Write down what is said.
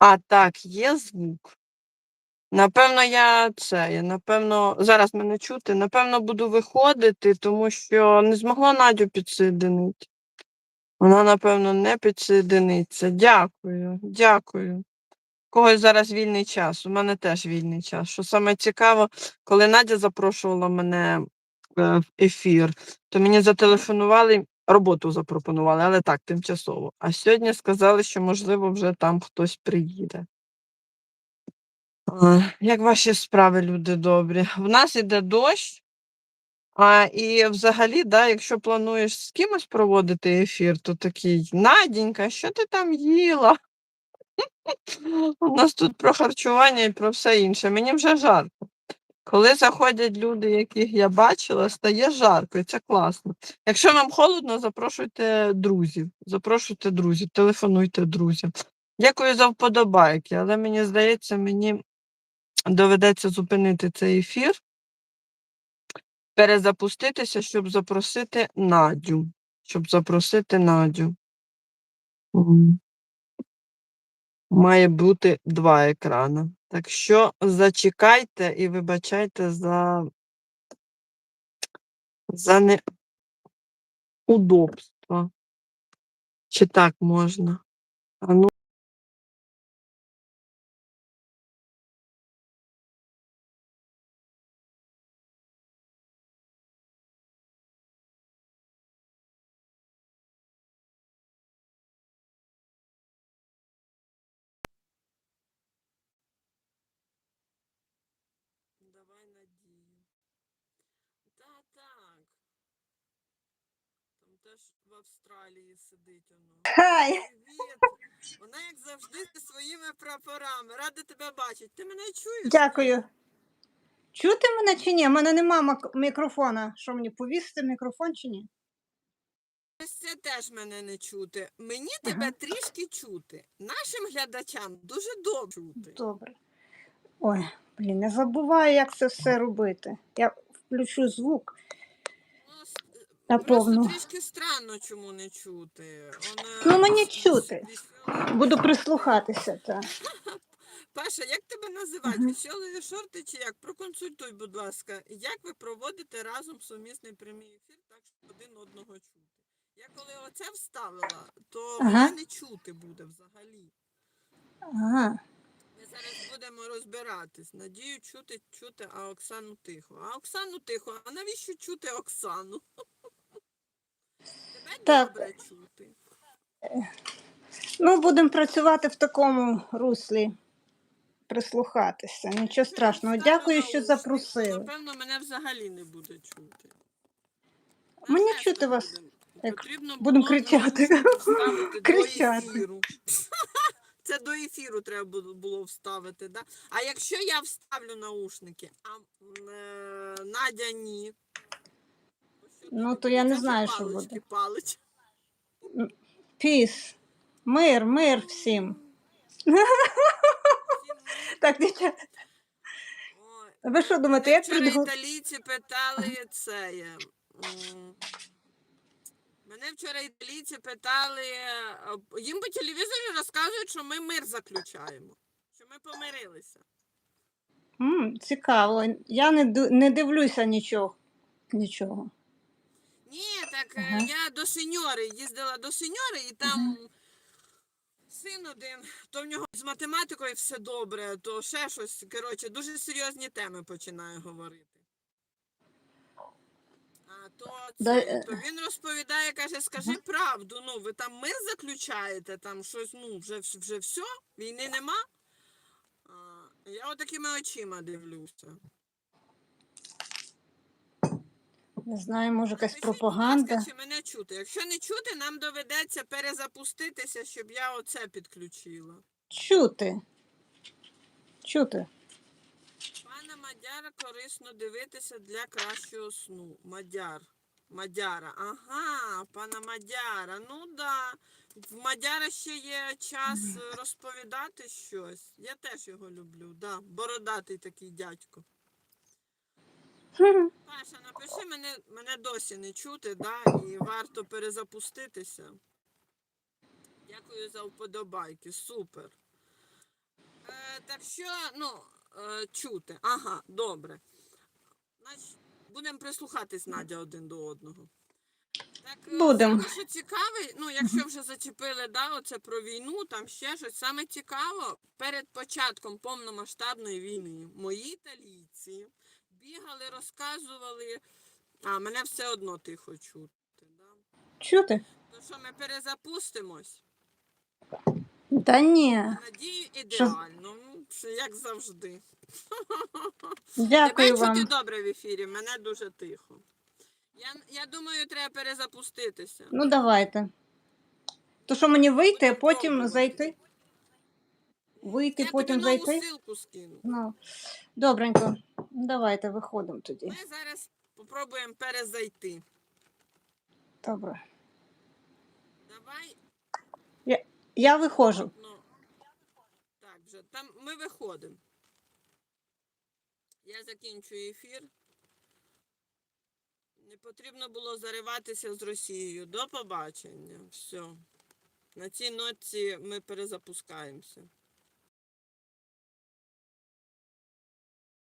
А, так, є звук. Напевно, я це, я напевно, зараз мене чути, напевно, буду виходити, тому що не змогла Надю підсоєдинити. Вона, напевно, не підсоєдиниться. Дякую, дякую. Когось зараз вільний час. У мене теж вільний час. Що саме цікаво, коли Надя запрошувала мене е, в ефір, то мені зателефонували, роботу запропонували, але так, тимчасово. А сьогодні сказали, що, можливо, вже там хтось приїде. Як ваші справи, люди добрі? В нас іде дощ. А, і взагалі, да, якщо плануєш з кимось проводити ефір, то такий Надінька, що ти там їла? У нас тут про харчування і про все інше. Мені вже жарко. Коли заходять люди, яких я бачила, стає жарко, і це класно. Якщо вам холодно, запрошуйте друзів. Запрошуйте друзів, телефонуйте друзям. Дякую за вподобайки, але мені здається, мені доведеться зупинити цей ефір, перезапуститися, щоб запросити Надю. Щоб запросити Надю. Має бути два екрани. Так що зачекайте і вибачайте за, за неудобство. Чи так можна? А ну. Давай надію. Та так. Там теж в Австралії сидить воно. Хай, Привіт! Вона, як завжди, зі своїми прапорами. Рада тебе бачити. Ти мене чуєш? дякую. Чути мене чи ні? У мене нема мікрофона. Що мені повісити мікрофон чи ні? Ось це теж мене не чути. Мені тебе трішки чути. Нашим глядачам дуже добре чути. Добре. Ой, блін, не забуваю, як це все робити. Я включу звук с- Просто трішки странно, чому не чути. Вона Ну, мені чути. Буду прислухатися. Та. Паша, як тебе називати? Ага. Шорти чи як? Проконсультуй, будь ласка, як ви проводите разом сумісний прямий ефір, так щоб один одного чути. Я коли оце вставила, то Ага. мене не чути буде взагалі. Ага. Ми зараз будемо розбиратись. Надію чути, чути, а Оксану тихо. А Оксану тихо, а навіщо чути Оксану? Так. добре чути. Ну, будемо працювати в такому руслі. Прислухатися. Нічого страшного. Вставлю Дякую, що запросили. Напевно, мене взагалі не буде чути. Мені теж чути вас, буде. як Потрібно будемо було кричати. вставити до Кричати. ефіру. Це до ефіру треба було- було вставити, да? А якщо я вставлю наушники, а м, е, Надя ні. Ну, то я не Це знаю, що буде. палить. Піс. Мир, мир всім. Так, дівчата. Ой, Ви що думаєте, як вчора підготу- італійці питали це. м, Мене вчора італійці питали, е, їм по телевізору розказують, що ми мир заключаємо, що ми помирилися. М, цікаво. Я не, ду- не дивлюся нічого. Нічого. Ні, так е, Ага. я до сеньори їздила до сеньори, і там син один, то в нього з математикою все добре, то ще щось. Коротше, дуже серйозні теми починає говорити. А то, Да, це, е. то він розповідає, каже, скажи правду, ну ви там мир заключаєте, там щось, ну, вже, вс- вже все, війни нема. А, я отакими очима дивлюся. Не знаю, може якась будь пропаганда. ласка, чи мене чути. Якщо не чути, нам доведеться перезапуститися, щоб я оце підключила. Чути. Чути. Пана Мадяра корисно дивитися для кращого сну. Мадяр. Мадяра. Ага, пана Мадяра. Ну да. В Мадяра ще є час розповідати щось. Я теж його люблю, да. Бородатий такий дядько. Паша, напиши мене, мене досі не чути, да, і варто перезапуститися. Дякую за вподобайки, супер. Е, так що, ну, е, чути. Ага, добре. Значить, будемо прислухатись, Надя, один до одного. Так, е, Будем. саме, що цікаве, ну, якщо вже зачепили, да, оце про війну, там ще щось. Саме цікаво, перед початком повномасштабної війни мої італійці бігали, розказували, а мене все одно тихо чути. Да? Чути? То що ми перезапустимось? Та ні. Надію, ідеально, ну, це як завжди. Дякую Тебе чути добре в ефірі, мене дуже тихо. Я, я думаю, треба перезапуститися. Ну давайте. То що мені вийти, а потім зайти? Вийти, я потім тобі нову зайти? ссылку скину. Ну, добренько. Давайте виходимо тоді. Ми зараз спробуємо перезайти. Добре. Давай, Я виходжу. ну, так вже, там ми виходимо. Я закінчую ефір. Не потрібно було зариватися з Росією. До побачення. Все. На цій ноці ми перезапускаємося.